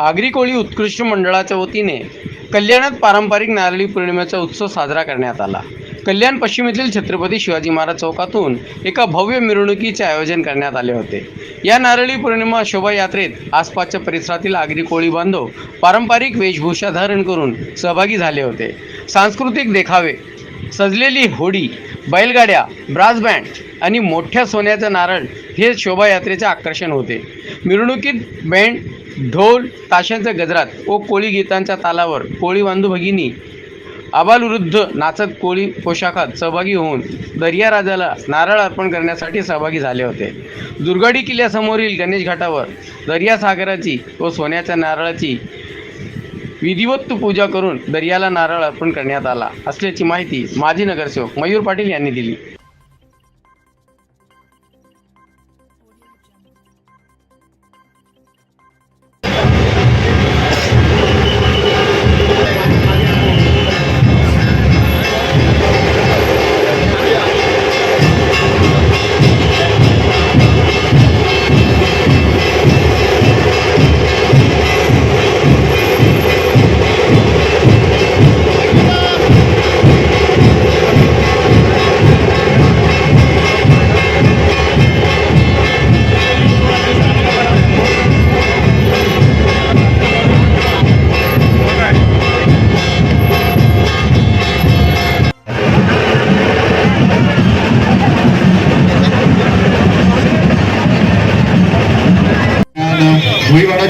आगरी कोळी उत्कृष्ट मंडळाच्या वतीने कल्याणात पारंपरिक नारळी पौर्णिमेचा उत्सव साजरा करण्यात आला. कल्याण पश्चिमेतील छत्रपती शिवाजी महाराज चौकातून एका भव्य मिरवणुकीचे आयोजन करण्यात आले होते. या नारळी पौर्णिमा शोभायात्रेत आसपासच्या परिसरातील आगरी कोळी बांधव पारंपरिक वेशभूषा धारण करून सहभागी झाले होते. सांस्कृतिक देखावे सजलेली होडी बैलगाड्या ब्रास बँड आणि मोठ्या सोन्याचा नारळ हे शोभायात्रेचे आकर्षण होते. मिरवणुकीत बँड ढोल ताशांच्या गजरात व कोळी गीतांच्या तालावर कोळी बांधू भगिनी आबालवृद्ध नाचत कोळी पोशाखात सहभागी होऊन दर्या राजाला नारळ अर्पण करण्यासाठी सहभागी झाले होते. दुर्गाडी किल्ल्यासमोरील गणेश घाटावर दर्या सागराची व सोन्याच्या नारळाची विधिवत पूजा करून दर्याला नारळ अर्पण करण्यात आला असल्याची माहिती माजी नगरसेवक मयूर पाटील यांनी दिली.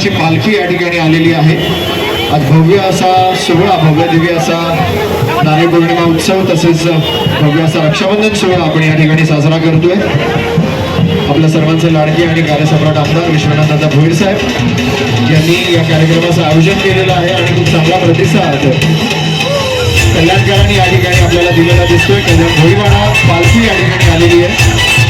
भुईवाडाची पालखी या ठिकाणी आलेली आहे. आज भव्य असा सोहळा भव्य दिव्य असा नारळी पौर्णिमा उत्सव तसेच भव्य असा रक्षाबंधन सोहळा आपण या ठिकाणी साजरा करतोय. आपल्या सर्वांचे लाडके आणि कार्यसम्राट आमदार विश्वनाथ दादा भोईर साहेब यांनी या कार्यक्रमाचं आयोजन केलेलं आहे आणि खूप चांगला प्रतिसाद कल्याणकरांनी या ठिकाणी आपल्याला दिलेला दिसतोय. कल्याण भोईवाडा पालखी या ठिकाणी आलेली आहे.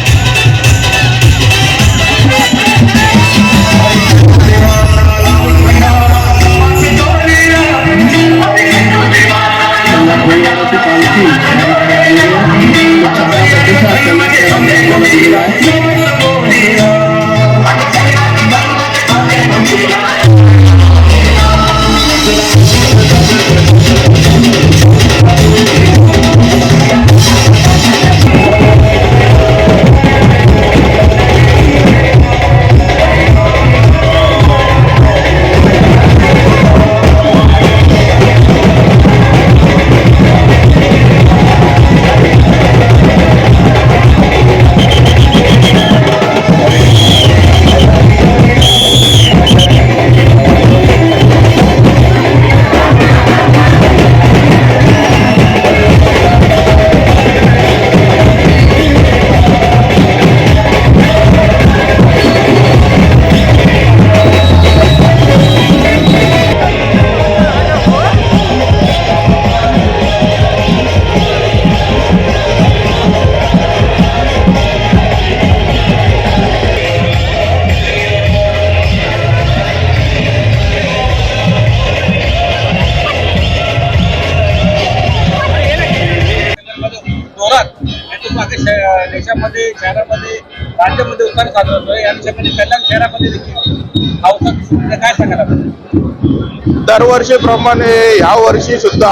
देशामध्ये शहरामध्ये राज्यामध्ये उतार चालू होतोय. या कल्याण शहरामध्ये देखील हा काय सांगायला दरवर्षीप्रमाणे या वर्षी सुद्धा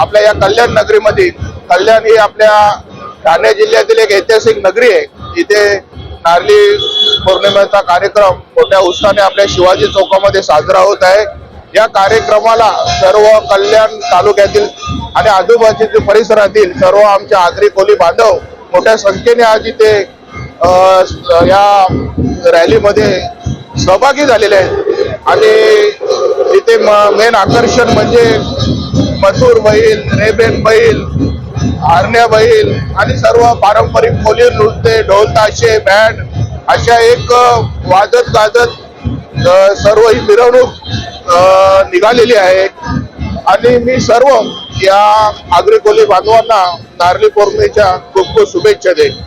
आपल्या या कल्याण नगरीमध्ये कल्याण ही आपल्या ठाणे जिल्ह्यातील एक ऐतिहासिक नगरी आहे. इथे नारली पौर्णिमेचा कार्यक्रम मोठ्या उत्साहाने आपल्या शिवाजी चौकामध्ये साजरा होत आहे. या कार्यक्रमाला सर्व कल्याण तालुक्यातील आणि आजूबाजूच्या परिसरातील सर्व आमच्या आगरी कोली बांधव मोठ्या संख्येने आज इथे या रॅलीमध्ये सहभागी झालेले आहेत. आणि इथे मेन आकर्षण म्हणजे मसूर बैल रेबेन बैल आरण्या बैल आणि सर्व पारंपरिक खोली नृत्य ढोल ताशे बँड अशा एक वाजत गाजत सर्व ही मिरवणूक निघालेली आहे आणि मी सर्व या आगरी कोली बांधवांना नारळी पौर्णिमेच्या खूप खूप शुभेच्छा देईन.